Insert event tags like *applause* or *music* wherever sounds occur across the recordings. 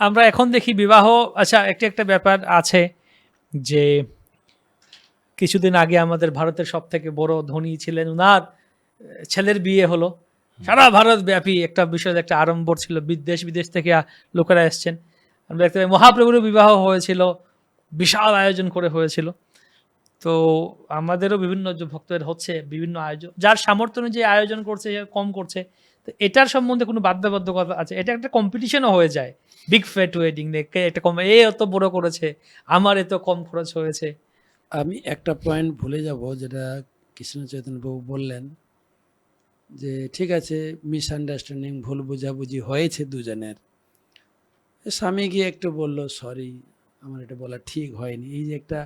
আমরা এখন দেখি বিবাহ আচ্ছা একটা একটা ব্যাপার আছে যে কিছুদিন আগে আমাদের ভারতের সব থেকে বড় ধনী ছিলেন উনার, ছেলের বিয়ে হলো। সারা ভারত ব্যাপী একটা বিষয় একটা আড়ম্বর ছিল বিদেশ বিদেশ থেকে লোকেরা এসছেন। আমরা দেখতে পাই মহাপ্রভুর বিবাহ হয়েছিল, বিশাল আয়োজন করে হয়েছিল। তো আমাদেরও বিভিন্ন ভক্তদের হচ্ছে, বিভিন্ন আয়োজন, যার সামর্থ্য অনুযায়ী আয়োজন করছে, কম করছে এটার সম্বন্ধে কোনো বাধ্যবাধকতা আছে? এটা একটা কম্পিটিশনও হয়ে যায়। বিগ ফ্যাট ওয়েডিং এটা কম এ এত বড় করেছে, আমার এত কম খরচ হয়েছে। আমি একটা পয়েন্ট ভুলে যাব, যেটা কৃষ্ণ চৈতন্যবাবু বললেন, যে ঠিক আছে মিসআন্ডারস্ট্যান্ডিং ভুল বোঝাবুঝি হয়েছে দুজনের। স্বামী গিয়ে একটু বলল সরি আমার এটা বলা ঠিক হয়নি। এই যে একটা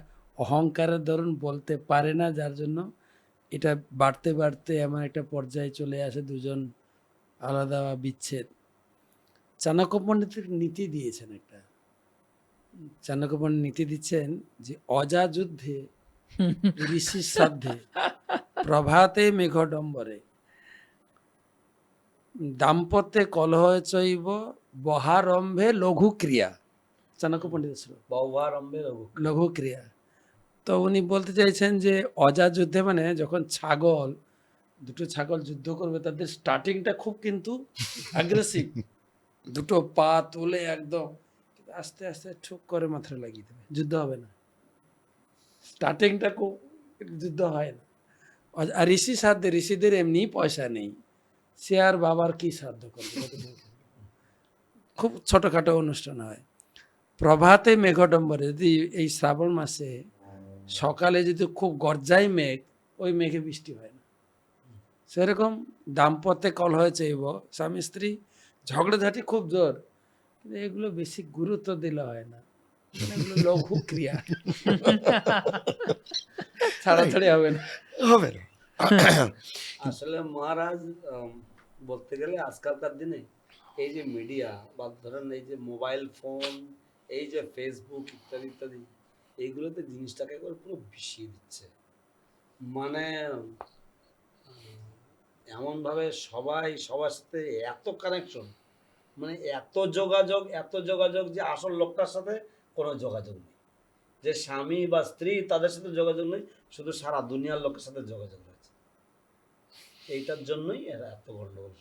অহংকারের ধরুন বলতে পারে না, যার জন্য এটা বাড়তে বাড়তে এমন একটা পর্যায়ে চলে আসে দুজন আলাদা বিচ্ছেদ। চাণক্য পণ্ডিতের নীতি দিয়েছেন একটা। চাণক্য পণ্ডিত নীতি দিচ্ছেন যে অজা যুদ্ধে ঋষি শ্রাদ্ধে প্রভাতে মেঘডম্বরে। দাম্পত্যে কলহ চৈব বহারম্ভে লঘু ক্রিয়া চাণক্য পণ্ডিত ছিল বৌভারম্ভে রঘু লঘু ক্রিয়া তো উনি বলতে চাইছেন যে অজা যুদ্ধে মানে যখন ছাগল দুটো ছাগল যুদ্ধ করবে, তাদের স্টার্টিংটা খুব কিন্তু অ্যাগ্রেসিভ দুটো পা তুলে একদম আস্তে আস্তে ঠুক করে মাথায় লাগিয়ে দেবে, যুদ্ধ হবে না। স্টার্টিংটা খুব, যুদ্ধ হয় না। আর ঋষি সাধ্যে, ঋষিদের এমনি পয়সা নেই। সে আর বাবার কি সাধ্য করবে? খুব ছোটোখাটো অনুষ্ঠান হয়। প্রভাতে মেঘডম্বরে, যদি এই শ্রাবণ মাসে সকালে যদি খুব গর্জাই মেঘ, ওই মেঘে বৃষ্টি হয় সেরকম দাম্পত্যে কল হয়েছে এব স্বামী স্ত্রী ঝগড়াঝাটি খুব জোর কিন্তু এগুলো বেশি গুরুত্ব দিলে হয় না। এগুলো লঘু ক্রিয়া ছাড়াছাড়ি হবে না। হবে না। আসলে মহারাজ বলতে গেলে আজকালকার দিনে এই যে মিডিয়া বা ধরেন এই যে মোবাইল ফোন এই যে ফেসবুক ইত্যাদি ইত্যাদি এইগুলোতে জিনিসটাকে একবার পুরো বিষিয়ে দিচ্ছে। মানে এমনভাবে সবাই সবার সাথে এত কানেকশন মানে এত যোগাযোগ এত যোগাযোগ যে আসল লোকটার সাথে কোনো যোগাযোগ নেই। যে স্বামী বা স্ত্রী তাদের সাথে যোগাযোগ নেই শুধু সারা দুনিয়ার লোকের সাথে যোগাযোগ রয়েছে। এইটার জন্যই এরা এত গন্ডগোল।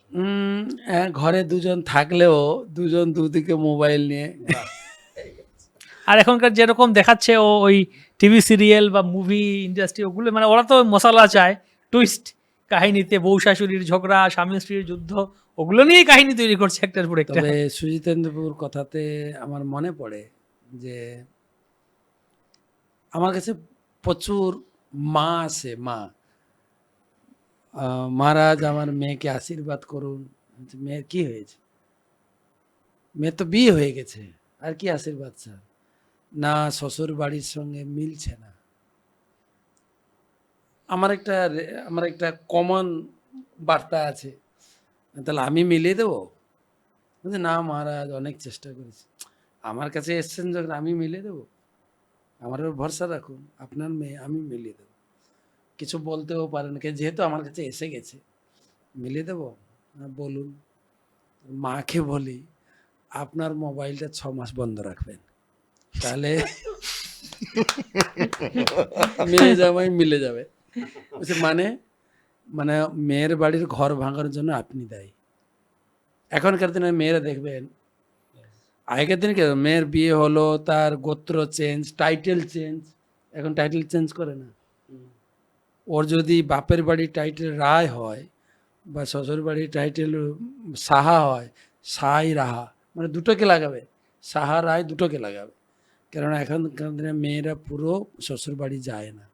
হ্যাঁ, ঘরে দুজন থাকলেও দুজন দুদিকে মোবাইল নিয়ে। আর এখনকার যেরকম দেখাচ্ছে ও ওই টিভি সিরিয়াল বা মুভি ইন্ডাস্ট্রি ওগুলো মানে ওরা তো মশালা চায় টুইস্ট কাহিনীতে বউ শাশুড়ির ঝগড়া, স্বামী স্ত্রীর যুদ্ধ, ওগুলো নিয়েই কাহিনী তৈরি করছে একটার পর একটা। সুজিতেন্দ্রপুর কথাতে আমার মনে পড়ে যে আমার কাছে প্রচুর মা আছে, মা। মহারাজ আমার মেয়েকে আশীর্বাদ করুন। মেয়ের কি হয়েছে? মেয়ের তো বিয়ে হয়ে গেছে। আর কি আশীর্বাদ স্যার? না শ্বশুর বাড়ির সঙ্গে মিলছে না। আমার একটা আমার একটা কমন বার্তা আছে। তাহলে আমি মিলিয়ে দেবো? বলছে না মহারাজ অনেক চেষ্টা করেছি। আমার কাছে এসছেন যখন আমি মিলিয়ে দেবো? আমার উপর ভরসা রাখুন আপনার মেয়ে আমি মিলিয়ে দেবো। কিছু বলতেও পারেন কে যেহেতু আমার কাছে এসে গেছে। মিলিয়ে দেবো? হ্যাঁ, বলুন। মাকে বলি আপনার মোবাইলটা ছ মাস বন্ধ রাখবেন। তাহলে *laughs* মেয়ে জামাই মিলে যাবে। *laughs* বলছে, মানে মানে মেয়ের বাড়ির ঘর ভাঙার জন্য আপনি দায়ী। এখনকার দিনে মেয়েরা দেখবেন আগেকার দিনে কি মেয়ের বিয়ে হলো তার গোত্র চেঞ্জ টাইটেল চেঞ্জ এখন টাইটেল চেঞ্জ করে না। ওর যদি বাপের বাড়ির টাইটেল রায় হয় বা শ্বশুর বাড়ির টাইটেল সাহা হয় সাই রাহা মানে দুটোকে লাগাবে সাহা রায় দুটোকে লাগাবে। কেননা এখনকার দিনে মেয়েরা পুরো শ্বশুর বাড়ি যায় না।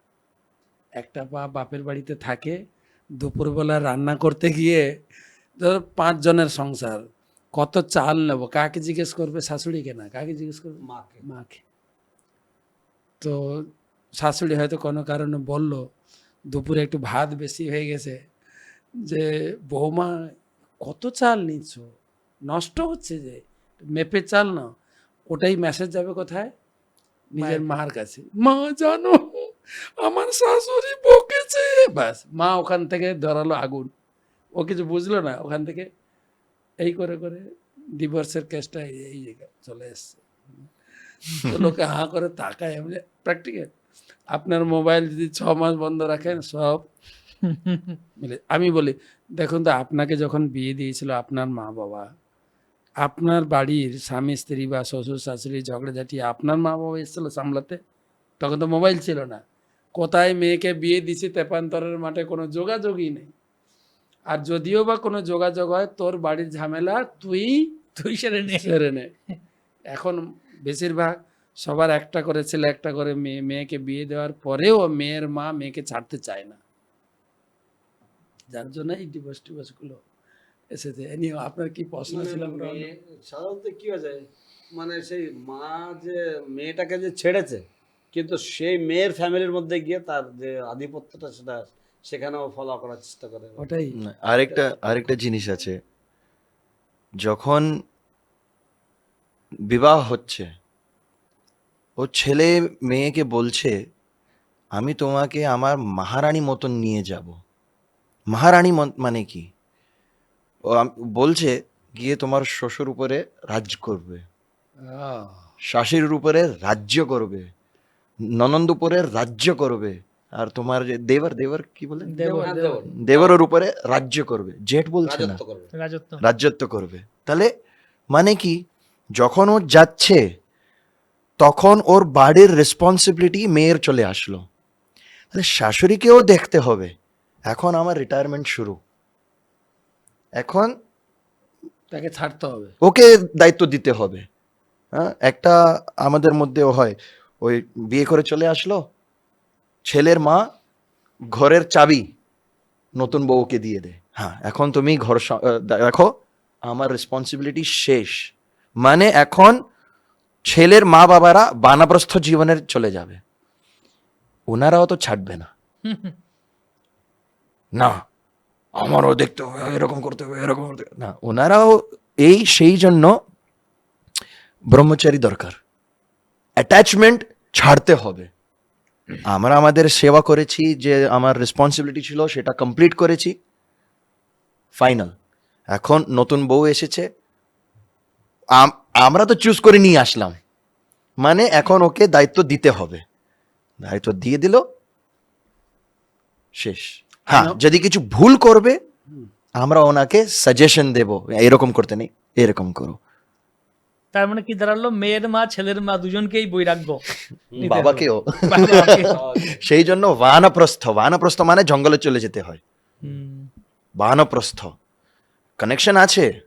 একটা পা বাপের বাড়িতে থাকে দুপুরবেলা রান্না করতে গিয়ে ধর পাঁচজনের সংসার কত চাল নেব? কাকে জিজ্ঞেস করবে? শাশুড়িকে না? কাকে জিজ্ঞেস করবে? মাকে। মাকে। তো শাশুড়ি হয়তো কোনো কারণে বলল দুপুরে একটু ভাত বেশি হয়ে গেছে যে বৌমা কত চাল নিচ্ছ? নষ্ট হচ্ছে যে মেপে চাল না ওটাই মেসেজ যাবে কোথায়? নিজের মার কাছে। মা জানো আমার শাশুড়ি বকেছে। ব্যাস মা ওখান থেকে ধরালো আগুন। ও কিছু বুঝলো না, ওখান থেকে এই করে করে ডিভোর্সের কেসটা এই জায়গায় চলে এসছে। লোকে হা করে তাকায়, আমি প্র্যাকটিক্যাল আপনার মোবাইল যদি ছ মাস বন্ধ রাখেন, সব আমি বলি, দেখুন তো, আপনাকে যখন বিয়ে দিয়েছিল আপনার মা বাবা, আপনার বাড়ির স্বামী, স্ত্রী বা শ্বশুর, শাশুড়ি ঝগড়াঝাটি আপনার মা বাবা এসেছিল সামলাতে? তখন তো মোবাইল ছিল না। কোথায় মেয়েকে বিয়ে দিছি তেপান্তরের মাঠে কোনো যোগাযোগই নেই। আর যদিও বা কোনো যোগাযোগ হয় তোর বাড়ির ঝামেলা তুই তুই সেরে নে। সেরে নে। এখন বেশিরভাগ সবার একটা করে ছেলে একটা করে মেয়ে মেয়েকে বিয়ে দেওয়ার পরেও মেয়ের মা মেয়েকে ছাড়তে চায় না। যার জন্য এই ডিভোর্স টিভোর্সগুলো এসেছে। এ নিয়ে আপনার কি প্রশ্ন ছিল মেয়ে- সাধারণত কি হয়ে যায় মানে সেই মা যে মেয়েটাকে যে ছেড়েছে কিন্তু সেই মেয়ের ফ্যামিলির মধ্যে গিয়ে তার যে আধিপত্যটা সেটা সেখানেও ফলো করার চেষ্টা করে। ওটাই। আরেকটা আরেকটা জিনিস আছে। যখন বিবাহ হচ্ছে ও ছেলে মেয়েকে বলছে আমি তোমাকে আমার মহারানী মতন নিয়ে যাব। মহারানী মন- মানে কি? ও বলছে গিয়ে তোমার শ্বশুর উপরে রাজ করবে। আহ, শাশুড়ির উপরে রাজ্য করবে। ননন্দ উপরে রাজ্য করবে। আর তোমার যে দেবর দেবর কি বলে? দেবর দেবর। দেবরের উপরে রাজ্য করবে। জেঠ বলছে না। রাজত্ব রাজ্যত্ব করবে। তাহলে মানে কি? যখন ও যাচ্ছে তখন ওর বাড়ির রেসপন্সিবিলিটি মেয়ের চলে আসলো। তাহলে শাশুড়িকেও দেখতে হবে। এখন আমার রিটায়ারমেন্ট শুরু। এখন তাকে ছাড়তে হবে। ওকে দায়িত্ব দিতে হবে। হ্যাঁ? একটা আমাদের মধ্যেও হয় ওই বিয়ে করে চলে আসলো। ছেলের মা ঘরের চাবি নতুন বউকে দিয়ে দে হ্যাঁ এখন তুমি ঘর দেখো, আমার রেসপন্সিবিলিটি শেষ। মানে এখন ছেলের মা বাবারা বানাপ্রস্থ জীবনের চলে যাবে। ওনারাও তো ছাড়বে না। না, আমারও দেখতে হবে, এরকম করতে হবে, এরকম করতে না, ওনারাও এই সেই জন্য ব্রহ্মচারী দরকার। অ্যাটাচমেন্ট ছাড়তে হবে। আমরা আমাদের সেবা করেছি যে আমার রেসপন্সিবিলিটি ছিল সেটা কমপ্লিট করেছি। ফাইনাল এখন নতুন বউ এসেছে। আমরা তো চুজ করে নিয়ে আসলাম। মানে এখন ওকে দায়িত্ব দিতে হবে। দায়িত্ব দিয়ে দিল। শেষ। হ্যাঁ যদি কিছু ভুল করবে আমরা ওনাকে সাজেশন দেব। এরকম করতে নেই এরকম করো। তার মানে কি দাঁড়াল? মেয়ের মা ছেলের মা দুজনকেই বই রাখব বাবাকেও। *laughs* সেই জন্য বানপ্রস্থ বানপ্রস্থ মানে জঙ্গলে চলে যেতে হয়। বানপ্রস্থ। কানেকশন আছে?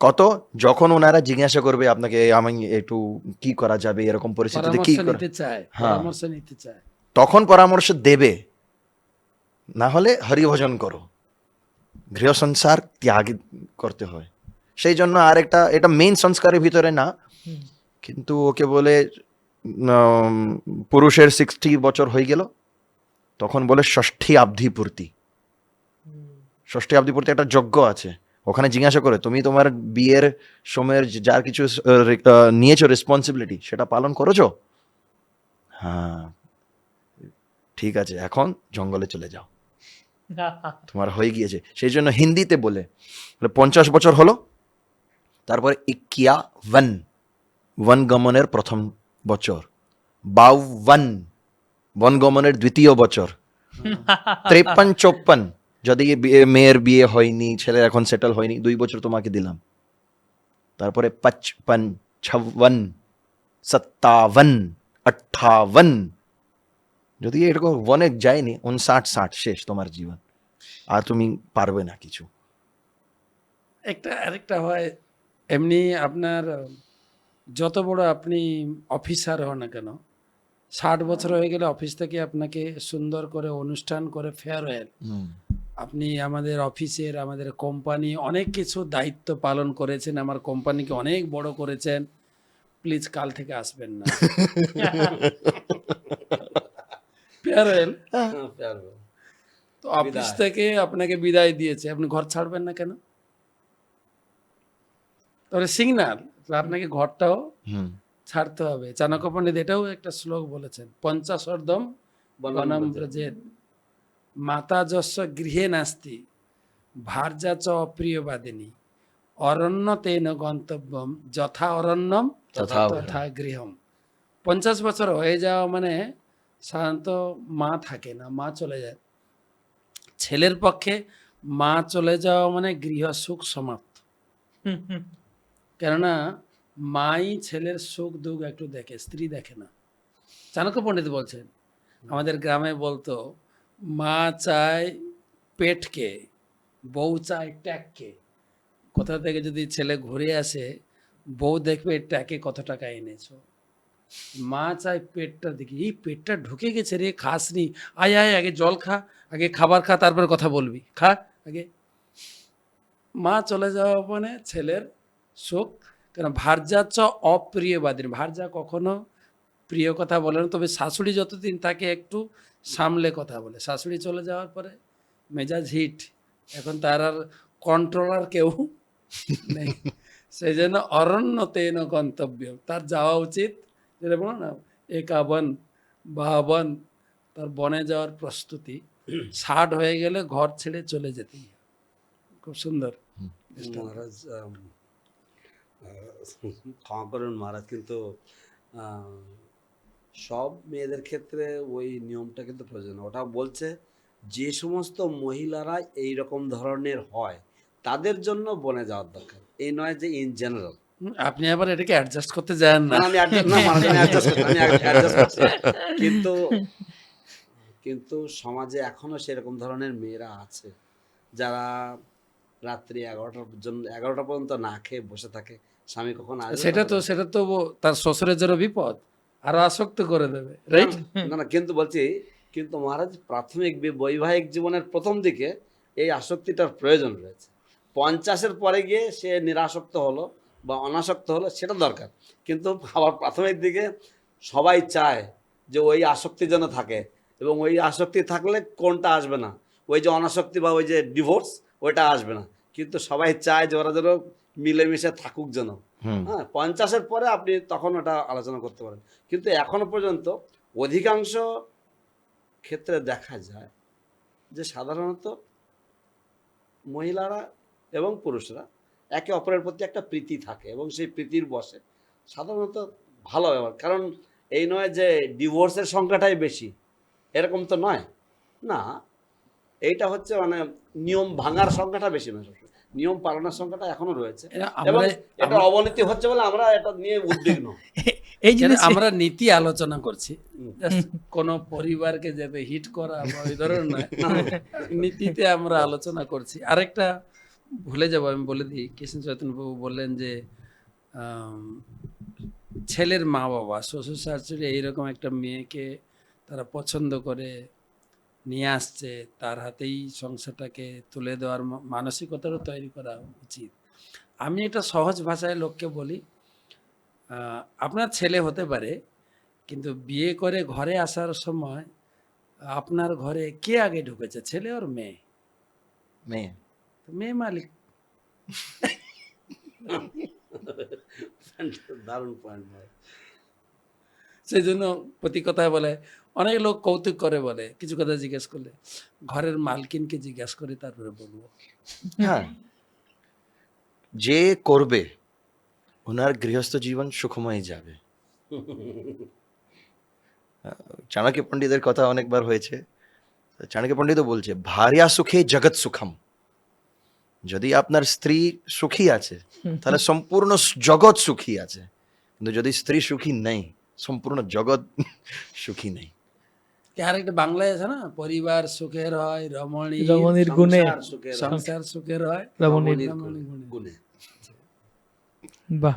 কত? যখন ওনারা জিজ্ঞাসা করবে আপনাকে আমি একটু কি করা যাবে? এরকম পরিস্থিতিতে কি পরামর্শ হ্যাঁ। পরামর্শ নিতে চায়। তখন পরামর্শ দেবে। না হলে হরিভজন করো। গৃহ সংসার ত্যাগ করতে হয়। সেই জন্য আর একটা এটা মেইন সংস্কারের ভিতরে না। কিন্তু ওকে বলে পুরুষের সিক্সটি বছর হয়ে গেল। তখন বলে ষষ্ঠী আব্ধি পূর্তি। ষষ্ঠী আব্ধি পূর্তি একটা যজ্ঞ আছে। ওখানে জিজ্ঞাসা করে তুমি তোমার বিয়ের সময়ের যার কিছু নিয়েছো রেসপন্সিবিলিটি সেটা পালন করেছ? হ্যাঁ। ঠিক আছে এখন জঙ্গলে চলে যাও। *laughs* তোমার হয়ে গিয়েছে। সেই জন্য হিন্দিতে বলে, পঞ্চাশ বছর হলো তারপরে ইকিয়া ওয়ান ওয়ান গমনের প্রথম বছর। বাউওয়ান বন গমনের দ্বিতীয় বছর। ত্রেপন চৌপন যদি মেয়ের বিয়ে হয়নি ছেলে এখন সেটেল হয়নি, দুই বছর তোমাকে দিলাম। তারপরে পচপন ছাপ্পন সত্তাবন আঠাবন যদি এরকম ওয়ানে যায়নি উনষাট ষাট, শেষ তোমার জীবন। আর তুমি পারবে না কিছু। একটা, আরেকটা হয় এমনি আপনার যত বড় আপনি অফিসার হন না কেন ষাট বছর হয়ে গেলে অফিস থেকে আপনাকে সুন্দর করে অনুষ্ঠান করে ফেয়ারওয়েল আপনি আমাদের অফিসের আমাদের কোম্পানি অনেক কিছু দায়িত্ব পালন করেছেন আমার কোম্পানিকে অনেক বড় করেছেন। প্লিজ কাল থেকে আসবেন না। *laughs* ফেয়ারওয়েল হ্যাঁ, পারবে। তো অফিস থেকে আপনাকে বিদায় দিয়েছে। আপনি ঘর ছাড়বেন না কেন? তাহলে সিগনাল আপনাকে ঘরটাও ছাড়তে হবে। চাণক্য পণ্ডিত এটাও একটা শ্লোক বলেছেন পঞ্চাশর্ধম বনম ব্রজেত মাতা যস্য গৃহে নাস্তি ভার্যা চ অপ্রিয়বাদিনী অরণ্য তেন গন্তব্যম যথা অরণ্যম তথা তথা গৃহম। পঞ্চাশ বছর হয়ে যাওয়া মানে সাধারণত মা থাকে না মা চলে যায়। ছেলের পক্ষে মা চলে যাওয়া মানে গৃহ সুখ সমাপ্ত। হুম, হুম। কেননা মাই ছেলের সুখ দুঃখ একটু দেখে, স্ত্রী দেখে না। চাণক্য পণ্ডিত বলছেন, আমাদের গ্রামে বলতো, মা চায় পেটকে, বউ চায় ট্যাগকে। কোথা থেকে যদি ছেলে ঘুরে আসে, বউ দেখবে ট্যাকে কত টাকা এনেছো? মা চায় পেটটা দেখি। এই পেটটা ঢুকে গেছে রে খাসনি আয় আয়, আগে জল খা, আগে খাবার খা, তারপর কথা বলবি। খা, আগে। মা চলে যাওয়া মানে ছেলের সুখ কেন ভার্যা চ অপ্রিয়বাদী। ভার্যা কখনো প্রিয় কথা বলে না তবে শাশুড়ি যতদিন তাকে একটু সামলে কথা বলে। শাশুড়ি চলে যাওয়ার পরে মেজাজ হিট এখন তার আর কন্ট্রোলার কেউ নেই। সেই জন্য অরণ্য তেন গন্তব্য তার যাওয়া উচিত যেটা বলো না একাবন বাবন তার বনে যাওয়ার প্রস্তুতি। ষাট হয়ে গেলে ঘর ছেড়ে চলে যেতেই খুব সুন্দর। মহারাজ ক্ষমা করুন মহারাজ কিন্তু সব মেয়েদের ক্ষেত্রে ওই নিয়মটা কিন্তু প্রয়োজন। ওটা বলছে যে সমস্ত মহিলারা এই রকম ধরনের হয় তাদের জন্য বনে যাওয়ার দরকার। এই নয় যে ইন জেনারেল আপনি আবার এটাকে অ্যাডজাস্ট করতে যান না। আমি করছি। কিন্তু কিন্তু সমাজে এখনও সেরকম ধরনের মেয়েরা আছে যারা রাত্রি এগারোটার জন্য এগারোটা পর্যন্ত না খেয়ে বসে থাকে। স্বামী কখন সেটা তো সেটা তো তার শ্বশুরের জন্য বিপদ। আরও আসক্ত করে দেবে রাইট না না কিন্তু বলছি কিন্তু মহারাজ প্রাথমিক বৈবাহিক জীবনের প্রথম দিকে এই আসক্তিটার প্রয়োজন রয়েছে। পঞ্চাশের পরে গিয়ে সে নিরাসক্ত হলো বা অনাসক্ত হলো সেটা দরকার। কিন্তু আবার প্রাথমিক দিকে সবাই চায় যে ওই আসক্তি যেন থাকে এবং ওই আসক্তি থাকলে কোনটা আসবে না? ওই যে অনাসক্তি বা ওই যে ডিভোর্স ওইটা আসবে না। কিন্তু সবাই চায় যে ওরা যেন মিলেমিশে থাকুক যেন। হ্যাঁ পঞ্চাশের পরে আপনি তখন ওটা আলোচনা করতে পারেন। কিন্তু এখনও পর্যন্ত অধিকাংশ ক্ষেত্রে দেখা যায় যে সাধারণত মহিলারা এবং পুরুষরা একে অপরের প্রতি একটা প্রীতি থাকে এবং সেই প্রীতির বসে সাধারণত ভালো ব্যবহার। কারণ এই নয় যে ডিভোর্সের সংখ্যাটাই বেশি এরকম তো নয়। না এইটা হচ্ছে মানে নিয়ম ভাঙার সংখ্যাটা বেশি। নয় সবসময়। নিয়ম পালনের সংখ্যাটা এখনও রয়েছে। এবং এটা আমরা- অবনতি হচ্ছে বলে আমরা এটা নিয়ে উদ্বিগ্ন। *laughs* এই জিনিস আমরা নীতি আলোচনা করছি? কোনো পরিবারকে যাতে হিট করা বা ওই ধরনের *laughs* নীতিতে আমরা আলোচনা করছি। আরেকটা ভুলে যাব আমি বলে দিই। কৃষ্ণ চৈতন্য বাবু বললেন যে ছেলের মা বাবা শ্বশুর শাশুড়ি এইরকম একটা মেয়েকে তারা পছন্দ করে নিয়ে আসছে তার হাতেই সংসারটাকে তুলে দেওয়ার মানসিকতারও তৈরি করা উচিত। আমি এটা সহজ ভাষায় লোককে বলি আপনার ছেলে হতে পারে কিন্তু বিয়ে করে ঘরে আসার সময় আপনার ঘরে কে আগে ঢুকেছে ছেলে ওর মেয়ে? মেয়ে। তো মেয়ে মালিক। *laughs* দারুণ পয়েন্ট ভাই। সেই জন্য প্রতি কথায় বলে, অনেক লোক কৌতুক করে বলে, কিছু কথা জিজ্ঞেস করলে, ঘরের মালকিনকে জিজ্ঞেস করে তারপরে বলব। হ্যাঁ। যে করবে ওনার গৃহস্থ জীবন সুখময় যাবে। চাণক্য পণ্ডিতের কথা অনেকবার হয়েছে। চাণক্য পণ্ডিতও বলছে, ভারিয়া সুখে জগৎ সুখম। যদি আপনার স্ত্রী সুখী আছে, তাহলে সম্পূর্ণ জগৎ সুখী আছে। কিন্তু যদি স্ত্রী সুখী নেই সম্পূর্ণ জগৎ সুখী নেই। আর একটা বাংলায় আছে না? পরিবার সুখের হয় রমণী রমণীর গুণে। সংসার সুখের সংসার সুখের হয় রমণীর। গুণে। বাহ।